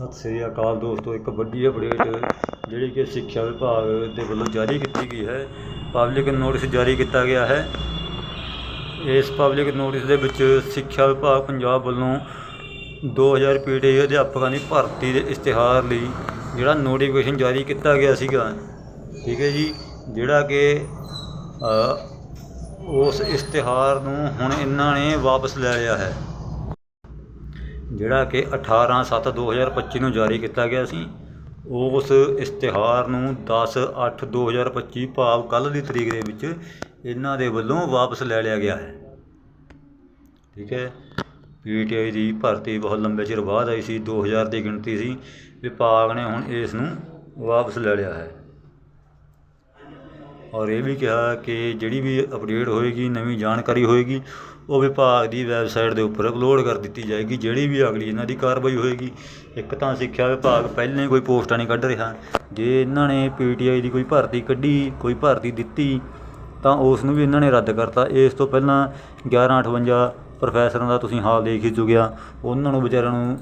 ਸਤਿ ਸ੍ਰੀ ਅਕਾਲ ਦੋਸਤੋ, ਇੱਕ ਵੱਡੀ ਅਪਡੇਟ ਜਿਹੜੀ ਕਿ ਸਿੱਖਿਆ ਵਿਭਾਗ ਦੇ ਵੱਲੋਂ ਜਾਰੀ ਕੀਤੀ ਗਈ ਹੈ। ਪਬਲਿਕ ਨੋਟਿਸ ਜਾਰੀ ਕੀਤਾ ਗਿਆ ਹੈ। ਇਸ ਪਬਲਿਕ ਨੋਟਿਸ ਦੇ ਵਿੱਚ ਸਿੱਖਿਆ ਵਿਭਾਗ ਪੰਜਾਬ ਵੱਲੋਂ 2000 ਪੀਟੀ ਅਧਿਆਪਕਾਂ ਦੀ ਭਰਤੀ ਦੇ ਇਸ਼ਤਿਹਾਰ ਲਈ ਜਿਹੜਾ ਨੋਟੀਫਿਕੇਸ਼ਨ ਜਾਰੀ ਕੀਤਾ ਗਿਆ ਸੀਗਾ। ਠੀਕ ਹੈ ਜੀ? ਜਿਹੜਾ ਕਿ ਉਸ ਇਸ਼ਤਿਹਾਰ ਨੂੰ ਹੁਣ ਇਹਨਾਂ ਨੇ ਵਾਪਸ ਲੈ ਲਿਆ ਹੈ। ਜਿਹੜਾ ਕਿ 18/7/2025 ਨੂੰ ਜਾਰੀ ਕੀਤਾ ਗਿਆ ਸੀ ਉਸ ਇਸ਼ਤਿਹਾਰ ਨੂੰ 10/8/2025 ਭਾਵ ਕੱਲ੍ਹ ਦੀ ਤਰੀਕ ਦੇ ਵਿੱਚ ਇਹਨਾਂ ਦੇ ਵੱਲੋਂ ਵਾਪਸ ਲੈ ਲਿਆ ਗਿਆ ਹੈ। ਠੀਕ ਹੈ ਪੀਟੀਆਈ ਦੀ ਭਰਤੀ ਬਹੁਤ ਲੰਬੇ ਚਿਰ ਬਾਅਦ ਆਈ ਸੀ 2000 ਦੀ ਗਿਣਤੀ ਸੀ, ਵਿਭਾਗ ਨੇ ਹੁਣ ਇਸ ਨੂੰ ਵਾਪਸ ਲੈ ਲਿਆ ਹੈ। ਔਰ ਇਹ ਵੀ ਕਿਹਾ ਕਿ ਜਿਹੜੀ ਵੀ ਅਪਡੇਟ ਹੋਏਗੀ, ਨਵੀਂ ਜਾਣਕਾਰੀ ਹੋਏਗੀ, ਉਹ ਵਿਭਾਗ ਦੀ ਵੈਬਸਾਈਟ ਦੇ ਉੱਪਰ ਅਪਲੋਡ ਕਰ ਦਿੱਤੀ ਜਾਏਗੀ। ਜਿਹੜੀ ਵੀ ਅਗਲੀ ਇਹਨਾਂ ਦੀ ਕਾਰਵਾਈ ਹੋਏਗੀ, ਇੱਕ ਤਾਂ ਸਿੱਖਿਆ ਵਿਭਾਗ ਪਹਿਲਾਂ ਹੀ ਕੋਈ ਪੋਸਟਾਂ ਨਹੀਂ ਕੱਢ ਰਿਹਾ। ਜੇ ਇਹਨਾਂ ਨੇ ਪੀਟੀਆਈ ਦੀ ਕੋਈ ਭਰਤੀ ਕੱਢੀ, ਕੋਈ ਭਰਤੀ ਦਿੱਤੀ, ਤਾਂ ਉਸ ਨੂੰ ਵੀ ਇਹਨਾਂ ਨੇ ਰੱਦ ਕਰਤਾ। ਇਸ ਤੋਂ ਪਹਿਲਾਂ 1158 ਪ੍ਰੋਫੈਸਰਾਂ ਦਾ ਤੁਸੀਂ ਹਾਲ ਦੇਖ ਹੀ ਚੁੱਕਿਆ। ਉਹਨਾਂ ਨੂੰ ਵਿਚਾਰਿਆਂ ਨੂੰ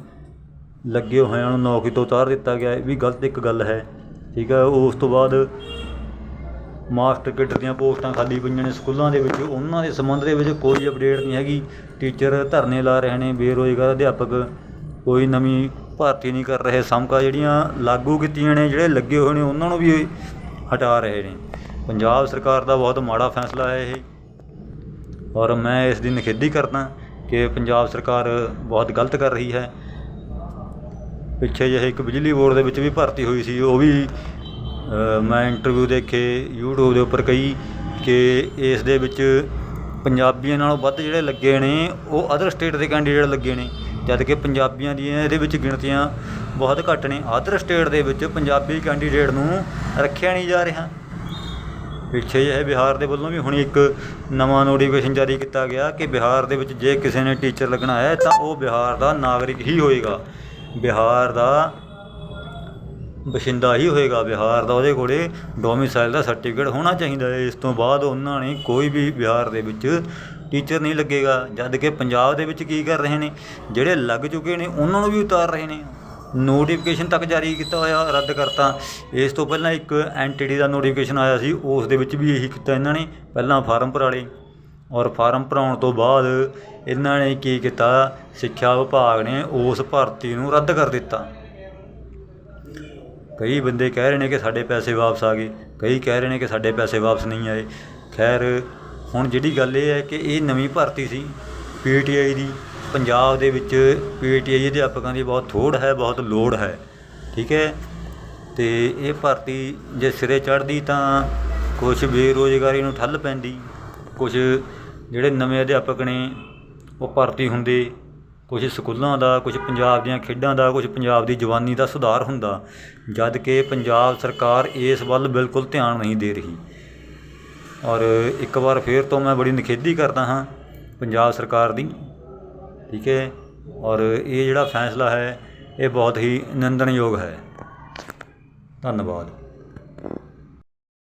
ਲੱਗੇ ਹੋਇਆਂ ਨੂੰ ਨੌਕਰੀ ਤੋਂ ਉਤਾਰ ਦਿੱਤਾ ਗਿਆ। ਇਹ ਵੀ ਗਲਤ ਇੱਕ ਗੱਲ ਹੈ। ਠੀਕ ਹੈ ਉਸ ਤੋਂ ਬਾਅਦ ਮਾਸਟਰ ਕਿੱਟ ਦੀਆਂ ਪੋਸਟਾਂ ਖਾਲੀ ਪਈਆਂ ਨੇ ਸਕੂਲਾਂ ਦੇ ਵਿੱਚ। ਉਹਨਾਂ ਦੇ ਸੰਬੰਧ ਦੇ ਵਿੱਚ ਕੋਈ ਅਪਡੇਟ ਨਹੀਂ ਹੈਗੀ। ਟੀਚਰ ਧਰਨੇ ਲਾ ਰਹੇ ਨੇ, ਬੇਰੁਜ਼ਗਾਰ ਅਧਿਆਪਕ। ਕੋਈ ਨਵੀਂ ਭਰਤੀ ਨਹੀਂ ਕਰ ਰਹੇ। ਸਮਕਾ ਜਿਹੜੀਆਂ ਲਾਗੂ ਕੀਤੀਆਂ ਨੇ, ਜਿਹੜੇ ਲੱਗੇ ਹੋਏ ਨੇ, ਉਹਨਾਂ ਨੂੰ ਵੀ ਹਟਾ ਰਹੇ ਨੇ। ਪੰਜਾਬ ਸਰਕਾਰ ਦਾ ਬਹੁਤ ਮਾੜਾ ਫੈਸਲਾ ਹੈ ਇਹ। ਔਰ ਮੈਂ ਇਸ ਦੀ ਨਿਖੇਧੀ ਕਰਦਾ ਕਿ ਪੰਜਾਬ ਸਰਕਾਰ ਬਹੁਤ ਗਲਤ ਕਰ ਰਹੀ ਹੈ। ਪਿੱਛੇ ਜਿਹੇ ਇੱਕ ਬਿਜਲੀ ਬੋਰਡ ਦੇ ਵਿੱਚ ਵੀ ਭਰਤੀ ਹੋਈ ਸੀ, ਉਹ ਵੀ ਮੈਂ ਇੰਟਰਵਿਊ ਦੇਖੇ, YouTube ਦੇ ਉੱਪਰ ਕਈ ਕਿ ਇਸ ਦੇ ਵਿੱਚ ਪੰਜਾਬੀਆਂ ਨਾਲੋਂ ਵੱਧ ਜਿਹੜੇ ਲੱਗੇ ਨੇ, ਉਹ ਅਦਰ ਸਟੇਟ ਦੇ ਕੈਂਡੀਡੇਟ ਲੱਗੇ ਨੇ। ਜਦ ਕਿ ਪੰਜਾਬੀਆਂ ਦੀਆਂ ਇਹਦੇ ਵਿੱਚ ਗਿਣਤੀਆਂ ਬਹੁਤ ਘੱਟ ਨੇ। ਅਦਰ ਸਟੇਟ ਦੇ ਵਿੱਚ ਪੰਜਾਬੀ ਕੈਂਡੀਡੇਟ ਨੂੰ ਰੱਖਿਆ ਨਹੀਂ ਜਾ ਰਿਹਾ। ਪਿੱਛੇ ਜਿਹੇ ਬਿਹਾਰ ਦੇ ਵੱਲੋਂ ਵੀ ਹੁਣ ਇੱਕ ਨਵਾਂ ਨੋਟੀਫਿਕੇਸ਼ਨ ਜਾਰੀ ਕੀਤਾ ਗਿਆ ਕਿ ਬਿਹਾਰ ਦੇ ਵਿੱਚ ਜੇ ਕਿਸੇ ਨੇ ਟੀਚਰ ਲੱਗਣਾ ਹੈ, ਤਾਂ ਉਹ ਬਿਹਾਰ ਦਾ ਨਾਗਰਿਕ ਹੀ ਹੋਏਗਾ। ਬਿਹਾਰ ਦਾ ਬਸ਼ਿੰਦਾ ਹੀ ਹੋਏਗਾ ਬਿਹਾਰ ਦਾ ਉਹਦੇ ਕੋਲੇ ਡੋਮਿਸਾਈਲ ਦਾ ਸਰਟੀਫਿਕੇਟ ਹੋਣਾ ਚਾਹੀਦਾ ਹੈ। ਇਸ ਤੋਂ ਬਾਅਦ ਉਹਨਾਂ ਨੇ ਕੋਈ ਵੀ ਬਿਹਾਰ ਦੇ ਵਿੱਚ ਟੀਚਰ ਨਹੀਂ ਲੱਗੇਗਾ। ਜਦ ਕਿ ਪੰਜਾਬ ਦੇ ਵਿੱਚ ਕੀ ਕਰ ਰਹੇ ਨੇ? ਜਿਹੜੇ ਲੱਗ ਚੁੱਕੇ ਨੇ, ਉਹਨਾਂ ਨੂੰ ਵੀ ਉਤਾਰ ਰਹੇ ਨੇ। ਨੋਟੀਫਿਕੇਸ਼ਨ ਤੱਕ ਜਾਰੀ ਕੀਤਾ ਹੋਇਆ, ਰੱਦ ਕਰਤਾ। ਇਸ ਤੋਂ ਪਹਿਲਾਂ ਇੱਕ ਐਨਟੀਡੀ ਦਾ ਨੋਟੀਫਿਕੇਸ਼ਨ ਆਇਆ ਸੀ, ਉਸ ਦੇ ਵਿੱਚ ਵੀ ਇਹੀ ਕੀਤਾ ਇਹਨਾਂ ਨੇ, ਪਹਿਲਾਂ ਫਾਰਮ ਭਰਾ ਲਏ। ਔਰ ਫਾਰਮ ਭਰਾਉਣ ਤੋਂ ਬਾਅਦ ਇਹਨਾਂ ਨੇ ਕੀ ਕੀਤਾ? ਸਿੱਖਿਆ ਵਿਭਾਗ ਨੇ ਉਸ ਭਰਤੀ ਨੂੰ ਰੱਦ ਕਰ ਦਿੱਤਾ। ਕਈ ਬੰਦੇ ਕਹਿ ਰਹੇ ਨੇ ਕਿ ਸਾਡੇ ਪੈਸੇ ਵਾਪਸ ਆ ਗਏ, ਕਈ ਕਹਿ ਰਹੇ ਨੇ ਕਿ ਸਾਡੇ ਪੈਸੇ ਵਾਪਸ ਨਹੀਂ ਆਏ। ਖੈਰ, ਹੁਣ ਜਿਹੜੀ ਗੱਲ ਇਹ ਹੈ ਕਿ ਇਹ ਨਵੀਂ ਭਰਤੀ ਸੀ ਪੀਟੀਆਈ ਦੀ। ਪੰਜਾਬ ਦੇ ਵਿੱਚ ਪੀਟੀਆਈ ਅਧਿਆਪਕਾਂ ਦੀ ਬਹੁਤ ਥੋੜ ਹੈ, ਬਹੁਤ ਲੋੜ ਹੈ, ਠੀਕ ਹੈ? ਤੇ ਇਹ ਭਰਤੀ ਜੇ ਸਿਰੇ ਚੜ੍ਹਦੀ ਤਾਂ ਕੁਝ ਬੇਰੁਜ਼ਗਾਰੀ ਨੂੰ ਠੱਲ ਪੈਂਦੀ। ਕੁਝ ਜਿਹੜੇ ਨਵੇਂ ਅਧਿਆਪਕ ਨੇ, ਉਹ ਭਰਤੀ ਹੁੰਦੇ ਕੁਝ ਸਕੂਲਾਂ ਦਾ ਕੁਝ ਪੰਜਾਬ ਦੀਆਂ ਖੇਡਾਂ ਦਾ ਕੁਝ ਪੰਜਾਬ ਦੀ ਜਵਾਨੀ ਦਾ ਸੁਧਾਰ ਹੁੰਦਾ, ਜਦ ਕਿ ਪੰਜਾਬ ਸਰਕਾਰ ਇਸ ਵੱਲ ਬਿਲਕੁਲ ਧਿਆਨ ਨਹੀਂ ਦੇ ਰਹੀ। ਔਰ ਇੱਕ ਵਾਰ ਫੇਰ ਤੋਂ ਮੈਂ ਬੜੀ ਨਿਖੇਧੀ ਕਰਦਾ ਹਾਂ ਪੰਜਾਬ ਸਰਕਾਰ ਦੀ, ਠੀਕ ਹੈ? ਔਰ ਇਹ ਜਿਹੜਾ ਫੈਸਲਾ ਹੈ, ਇਹ ਬਹੁਤ ਹੀ ਨਿੰਦਣਯੋਗ ਹੈ। ਧੰਨਵਾਦ।